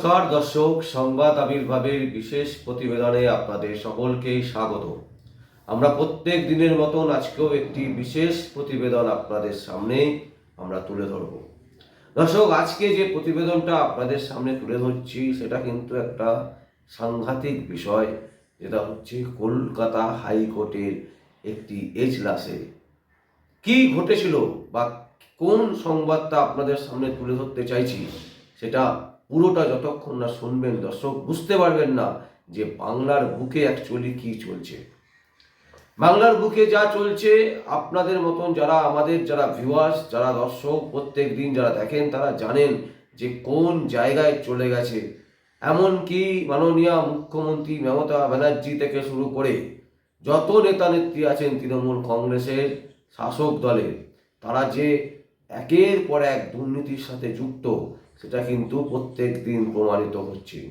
নমস্কার, দর্শক, সংবাদ আবির্ভাবের বিশেষ প্রতিবেদনে আপনাদের সকলকেই স্বাগত। আমরা প্রত্যেক দিনের মতন আজকেও একটি বিশেষ প্রতিবেদন আপনাদের সামনে আমরা তুলে ধরব। দর্শক, আজকে যে প্রতিবেদনটা আপনাদের সামনে তুলে ধরছি, সেটা কিন্তু একটা সাংঘাতিক বিষয়। যেটা হচ্ছে কলকাতা হাইকোর্টের একটি এজলাসে। কি ঘটেছিল বা কোন সংবাদটা আপনাদের সামনে তুলে ধরতে চাইছি, সেটা পুরোটা যতক্ষণ না শুনবেন দর্শক, বুঝতে পারবেন না যে বাংলার বুকে অ্যাকচুয়ালি কি চলছে। বাংলার বুকে যা চলছে, আপনাদের মতন যারা আমাদের যারা ভিউয়ার্স যারা দর্শক, প্রত্যেক দিন যারা দেখেন, তারা জানেন যে কোন জায়গায় চলে গেছে। এমনকি মাননীয় মুখ্যমন্ত্রী মমতা ব্যানার্জি থেকে শুরু করে যত নেতা নেত্রী আছেন তৃণমূল কংগ্রেসের শাসক দলের, তারা যে একের পর এক দুর্নীতির সাথে যুক্ত সেটা কিন্তু প্রত্যেক দিন প্রমাণিত হচ্ছে।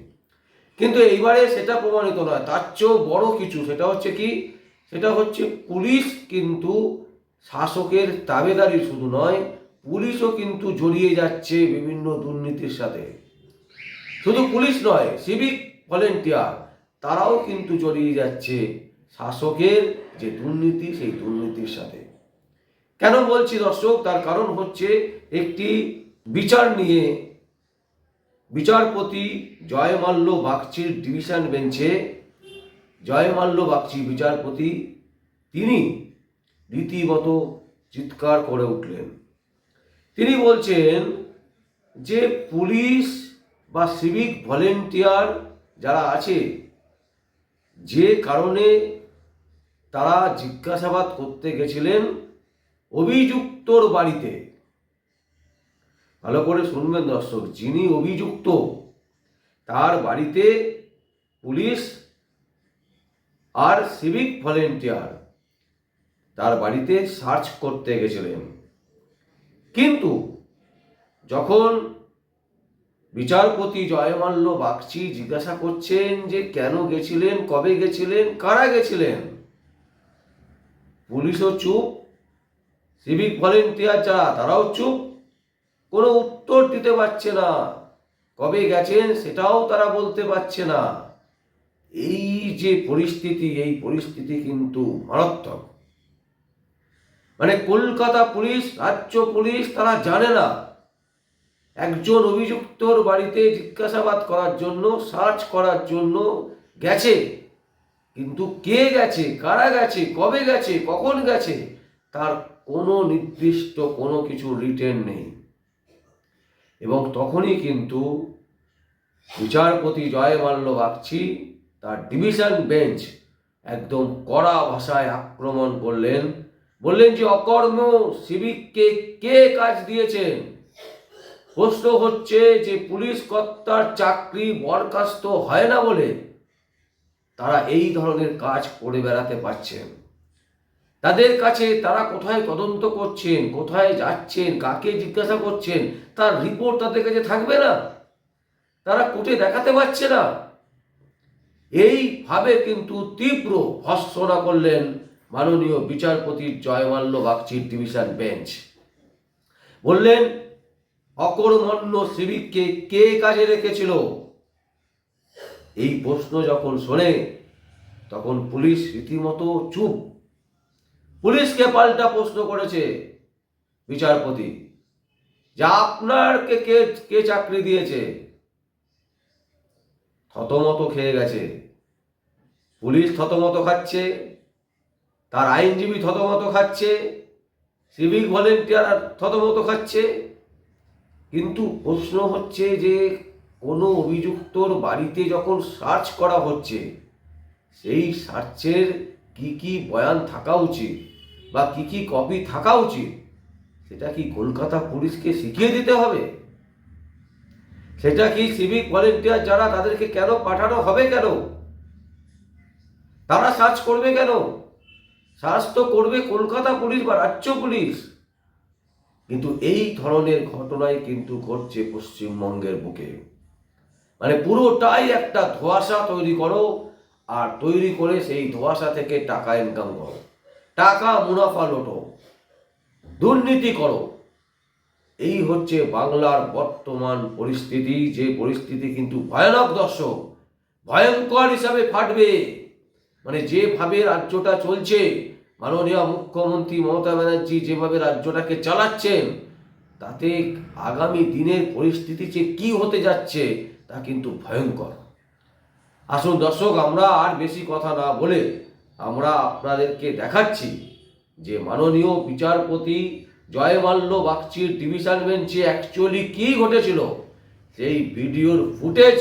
কিন্তু এইবারে সেটা প্রমাণিত নয়, তার চেয়েও বড় কিছু, সেটা হচ্ছে কি? সেটা হচ্ছে পুলিশ কিন্তু শাসকের তাবেদারি শুধু নয়, পুলিশও কিন্তু জড়িয়ে যাচ্ছে বিভিন্ন দুর্নীতির সাথে। শুধু পুলিশ নয় সিভিক ভলেন্টিয়ার তারাও কিন্তু জড়িয়ে যাচ্ছে শাসকের যে দুর্নীতি, সেই দুর্নীতির সাথে। কেন বলছি দর্শক? তার কারণ হচ্ছে একটি বিচার নিয়ে বিচারপতি জয়মাল্য বাগচির ডিভিশন বেঞ্চে জয়মাল্য বাগচি বিচারপতি, তিনি রীতিমতো চিৎকার করে উঠলেন। তিনি বলছেন যে পুলিশ বা সিভিক ভলেন্টিয়ার যারা আছে, যে কারণে তারা জিজ্ঞাসাবাদ করতে গেছিলেন অভিযুক্তর বাড়িতে। ভালো করে শুনবেন দর্শক, যিনি অভিযুক্ত, তার বাড়িতে পুলিশ আর সিভিক ভলেন্টিয়ার তার বাড়িতে সার্চ করতে গেছিলেন। কিন্তু যখন বিচারপতি জয়মাল্য বাগচি জিজ্ঞাসা করছেন যে কেন গেছিলেন, কবে গেছিলেন, কারা গেছিলেন, পুলিশও চুপ, সিভিক ভলেন্টিয়ার যারা, তারাও চুপ কোনো উত্তর দিতে পারছে না। কবে গেছেন সেটাও তারা বলতে পারছে না। এই যে পরিস্থিতি, এই পরিস্থিতি কিন্তু মারাত্মক। মানে কলকাতা পুলিশ, রাজ্য পুলিশ তারা জানে না। একজন অভিযুক্তর বাড়িতে জিজ্ঞাসাবাদ করার জন্য, সার্চ করার জন্য গেছে। কিন্তু কে গেছে, কারা গেছে, কবে গেছে, কখন গেছে, তার কোনো নির্দিষ্ট কোনো কিছু রিটেন নেই। এবং তখনই কিন্তু বিচারপতি জয়মাল্য বাগচি তার ডিভিশন বেঞ্চ একদম কড়া ভাষায় আক্রমণ করলেন। বললেন যে, অকর্ম সিভিককে কে কাজ দিয়েছেন প্রশ্ন হচ্ছে যে, পুলিশ কর্তার চাকরি বরখাস্ত হয় না বলে তারা এই ধরনের কাজ করে বেড়াতে পারছেন তাদের কাছে তারা কোথায় তদন্ত করছেন, কোথায় যাচ্ছেন, কাকে জিজ্ঞাসা করছেন, তার রিপোর্ট তাদের কাছে থাকবে না। তারা কোর্টে দেখাতে পারছে না। এইভাবে কিন্তু তীব্র ভৎসনা করলেন মাননীয় বিচারপতি জয়মাল্য বাগচির ডিভিশন বেঞ্চ। বললেন, অকর্মণ্য সিভিককে কে কাজে রেখেছিল? এই প্রশ্ন যখন শোনে, তখন পুলিশ রীতিমতো চুপ। পুলিশকে পাল্টা প্রশ্ন করেছে বিচারপতি, যে আপনারকে কে কে চাকরি দিয়েছে। থতমত খেয়ে গেছে। পুলিশ থতমত খাচ্ছে, তার আইনজীবী থতমত খাচ্ছে, সিভিক ভলেন্টিয়ার থতমত খাচ্ছে। কিন্তু প্রশ্ন হচ্ছে যে, কোনো অভিযুক্তর বাড়িতে যখন সার্চ করা হচ্ছে, সেই সার্চের কি কি বয়ান থাকা উচিত? বা কি কি কপি থাকা উচিত, সেটা কি কলকাতা পুলিশকে শিখিয়ে দিতে হবে? সেটা কি সিভিক ভলেন্টিয়ার যারা তাদেরকে কেন পাঠানো হবে কেন? তারা সার্চ করবে কেন? সার্চ তো করবে কলকাতা পুলিশ বা রাজ্য পুলিশ। কিন্তু এই ধরনের ঘটনাই কিন্তু ঘটছে পশ্চিমবঙ্গের বুকে। মানে পুরোটাই একটা ধোঁয়াশা তৈরি করো, আর তৈরি করে সেই ধোঁয়াশা থেকে টাকা ইনকাম করো। টাকা মুনাফা লোটো। দুর্নীতি করো। এই হচ্ছে বাংলার বর্তমান পরিস্থিতি। যে পরিস্থিতি কিন্তু ভয়ানক দর্শক, ভয়ঙ্কর হিসাবে ফাটবে। মানে যেভাবে রাজ্যটা চলছে, মাননীয় মুখ্যমন্ত্রী মমতা ব্যানার্জি যেভাবে রাজ্যটাকে চালাচ্ছেন, তাতে আগামী দিনের পরিস্থিতি যে কি হতে যাচ্ছে, তা কিন্তু ভয়ঙ্কর। আসুন দর্শক, আমরা আর বেশি কথা না বলে আমরা আপনাদেরকে দেখাচ্ছি যে মাননীয় বিচারপতি জয়মাল্য বাগচির ডিভিশন বেঞ্চে অ্যাকচুয়ালি কী ঘটেছিল? সেই ভিডিওর ফুটেজ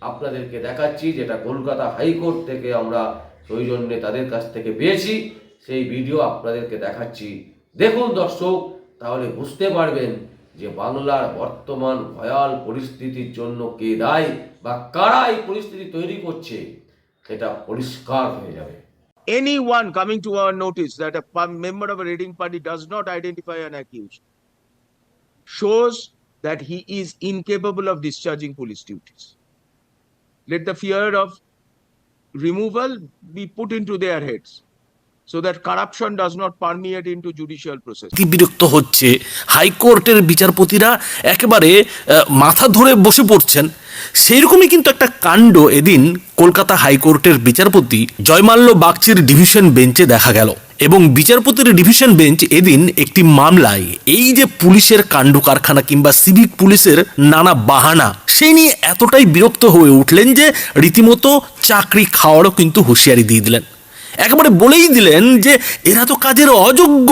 আপনাদেরকে দেখাচ্ছি, যেটা কলকাতা হাইকোর্ট থেকে আমরা সৌজন্যে তাদের কাছ থেকে পেয়েছি। সেই ভিডিও আপনাদেরকে দেখাচ্ছি। দেখুন দর্শক, তাহলে বুঝতে পারবেন যে বাংলার বর্তমান ভয়াল পরিস্থিতির জন্য কে দায় বা কারা এই পরিস্থিতি তৈরি করছে, সেটা পরিষ্কার হয়ে যাবে। Anyone coming to our notice that a member of a raiding party does not identify an accused shows that he is incapable of discharging police duties. Let the fear of removal be put into their heads so that corruption does not permeate into judicial process. বিরক্ত হচ্ছে? হাইকোর্টের বিচারপতিরা একেবারে মাথা ধরে বসে পড়ছেন। সেইরকমই কিন্তু একটা কাণ্ড এদিন কলকাতা হাইকোর্টের বিচারপতি জয়মাল্য বাগচির ডিভিশন বেঞ্চে দেখা গেল। এবং বিচারপতির ডিভিশন বেঞ্চ এদিন একটি মামলায় এই যে পুলিশের কাণ্ড কারখানা কিংবা সিভিক পুলিশের নানা বাহানা, সেই নিয়ে এতটাই বিরক্ত হয়ে উঠলেন যে রীতিমতো চাকরি খাওয়ারও কিন্তু হুঁশিয়ারি দিয়ে দিলেন। একেবারে বলেই দিলেন যে এরা তো কাজের অযোগ্য।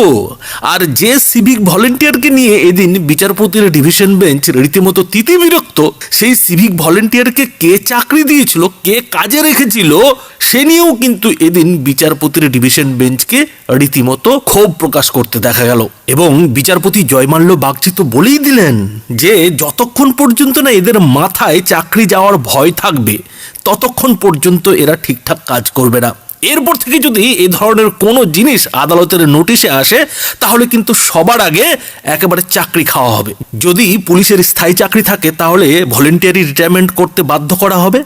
আর যে সিভিক ভলেন্টিয়ারকে নিয়ে এদিন বিচারপতির ডিভিশন বেঞ্চ রীতিমতো তিতি বিরক্ত, সেই সিভিক ভলেন্টিয়ারকে কে চাকরি দিয়েছিল, কে কাজে রেখেছিল, সে নিয়েও কিন্তু এদিন বিচারপতির ডিভিশন বেঞ্চকে রীতিমতো ক্ষোভ প্রকাশ করতে দেখা গেল। এবং বিচারপতি জয়মাল্য বাগচি তো বলেই দিলেন যে, যতক্ষণ পর্যন্ত না এদের মাথায় চাকরি যাওয়ার ভয় থাকবে, ততক্ষণ পর্যন্ত এরা ঠিকঠাক কাজ করবে না। এরপর থেকে যদি এ ধরনের কোনো জিনিস আদালতের নোটিশে আসে, তাহলে কিন্তু সবার আগে একেবারে চাকরি খাওয়া হবে। যদি পুলিশের স্থায়ী চাকরি থাকে, তাহলে ভলেন্টিয়ারি রিটায়ারমেন্ট করতে বাধ্য করা হবে।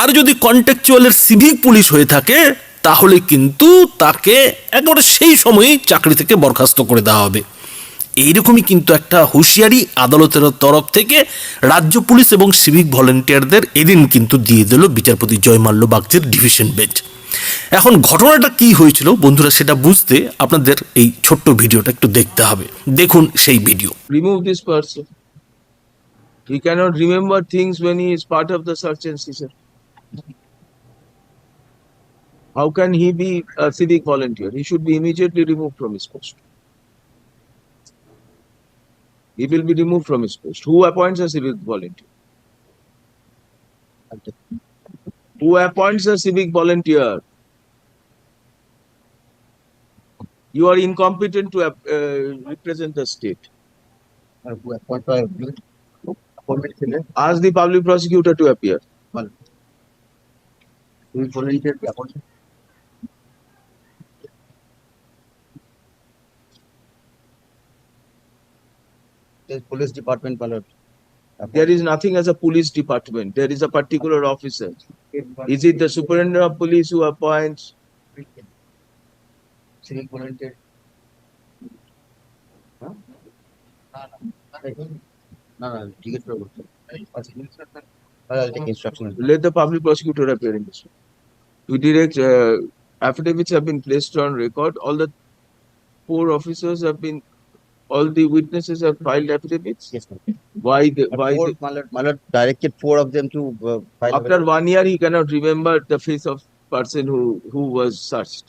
আর যদি কন্ট্রাকচুয়ালের সিভিক পুলিশ হয়ে থাকে, তাহলে কিন্তু তাকে একেবারে সেই সময়ই চাকরি থেকে বরখাস্ত করে দেওয়া হবে। এইরকমই কিন্তু একটা হুঁশিয়ারি আদালতের তরফ থেকে রাজ্য পুলিশ এবং সিভিক ভলেন্টিয়ারদের এদিন কিন্তু দিয়ে দিল বিচারপতি জয়মাল্য বাগদের ডিভিশন বেঞ্চ। এখন ঘটনাটা কি হয়েছিল? বন্ধুরা, সেটা বুঝতে আপনাদের এই ছোট্ট ভিডিওটা একটু দেখতে হবে। দেখুন সেই video. Remove this person he can't remember things when he is part of the search and seizure how can he be civic volunteer he should be immediately remove from his He will be removed from his post. Who appoints a civic volunteer? Who appoints a civic volunteer? You are incompetent to uh, represent the state. Ask the public prosecutor to appear. Well, the police department there is nothing as a police department. There is a particular officer. is it the superintendent of police who appoints? let the public prosecutor appear in this to direct uh, affidavits have been placed on record. All the four officers have been all the witnesses have filed affidavits. Yes, ma'am. Why the, But why four, the, Malad, Malad directed four of them to uh, file. after one year he cannot remember the face of person who, who was searched.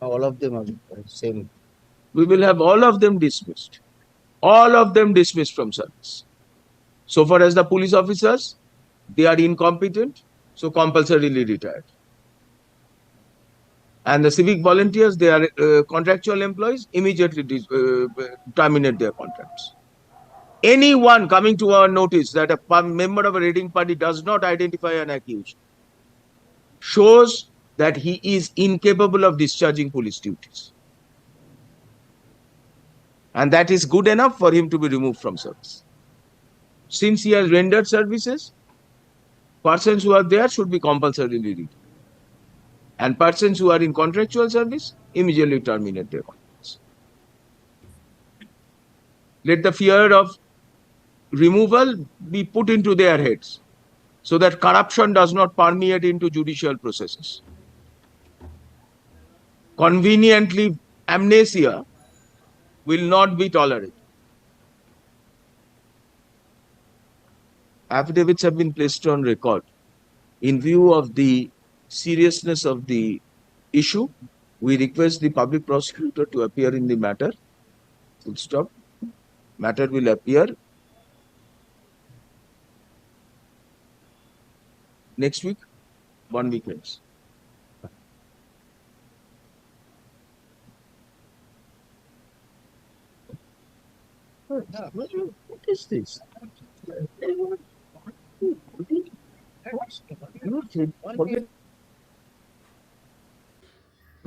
All of them are same. we will have all of them dismissed. All of them dismissed from service. So far as the police officers, they are incompetent, so compulsorily retired. And the civic volunteers, they are uh, contractual employees, immediately uh, terminate their contracts. Anyone coming to our notice that a member of a raiding party does not identify an accused shows that he is incapable of discharging police duties and that is good enough for him to be removed from service. Since he has rendered services, persons who are there should be compulsorily released. And persons who are in contractual service immediately terminate their contracts. let the fear of removal be put into their heads so that corruption does not permeate into judicial processes. Conveniently, amnesia will not be tolerated. Affidavits have been placed on record. In view of the seriousness of the issue, we request the public prosecutor to appear in the matter. Full stop. Matter will appear next week, one week hence. What is this?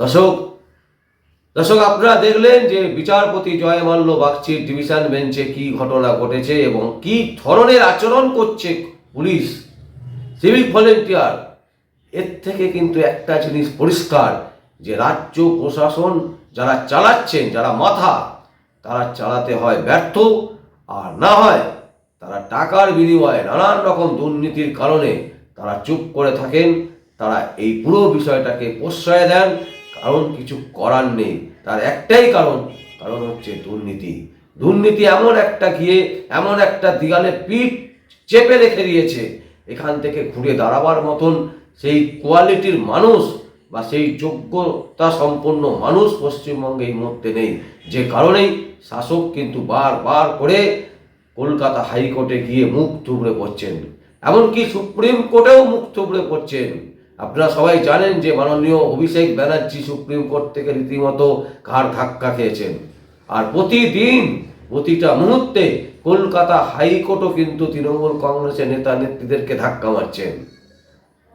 দর্শক দর্শক, আপনারা দেখলেন যে বিচারপতি জয় মাল্য বাগচির division বেঞ্চে কি ঘটনা ঘটেছে এবং কি ধরনের আচরণ করছে পুলিশ সিভিক ভলেন্টিয়ার। এর থেকে কিন্তু একটা জিনিস পরিষ্কার, যে রাজ্য প্রশাসন যারা চালাচ্ছেন, যারা মাথা, তারা চালাতে হয় ব্যর্থ, আর না হয় তারা টাকার বিনিময়ে নানান রকম দুর্নীতির কারণে তারা চুপ করে থাকেন, তারা এই পুরো বিষয়টাকে প্রশ্রয় দেন। কারণ কিছু করার নেই। তার একটাই কারণ কারণ হচ্ছে দুর্নীতি। দুর্নীতি এমন একটা গিয়ে, এমন একটা দিগালে পিঠ চেপে রেখে দিয়েছে, এখান থেকে ঘুরে দাঁড়াবার মতন সেই কোয়ালিটির মানুষ বা সেই যোগ্যতা সম্পন্ন মানুষ পশ্চিমবঙ্গে এই মুহূর্তে নেই। যে কারণেই শাসক কিন্তু বারবার করে কলকাতা হাইকোর্টে গিয়ে মুখ থুবড়ে পড়ছেন। এমনকি সুপ্রিম কোর্টেও মুখ থুবড়ে পড়ছেন। আপনারা সবাই জানেন যে মাননীয় অভিষেক ব্যানার্জি সুপ্রিম কোর্ট থেকে রীতিমতো ঘাড় ধাক্কা খেয়েছেন। আর প্রতিদিন, প্রতিটা মুহূর্তে কলকাতা হাইকোর্টও কিন্তু তৃণমূল কংগ্রেসের নেতা নেত্রীদেরকে ধাক্কা মারছেন।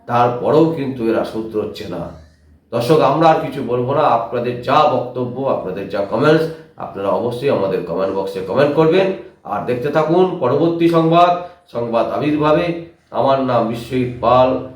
তারপরেও কিন্তু এরা শুধরোচ্ছে না। দর্শক, আমরা আর কিছু বলব না। আপনাদের যা বক্তব্য, আপনাদের যা কমেন্টস আপনারা অবশ্যই আমাদের কমেন্ট বক্সে কমেন্ট করবেন। আর দেখতে থাকুন পরবর্তী সংবাদ সংবাদ আবির্ভাবে। আমার নাম বিশ্বজিৎ পাল।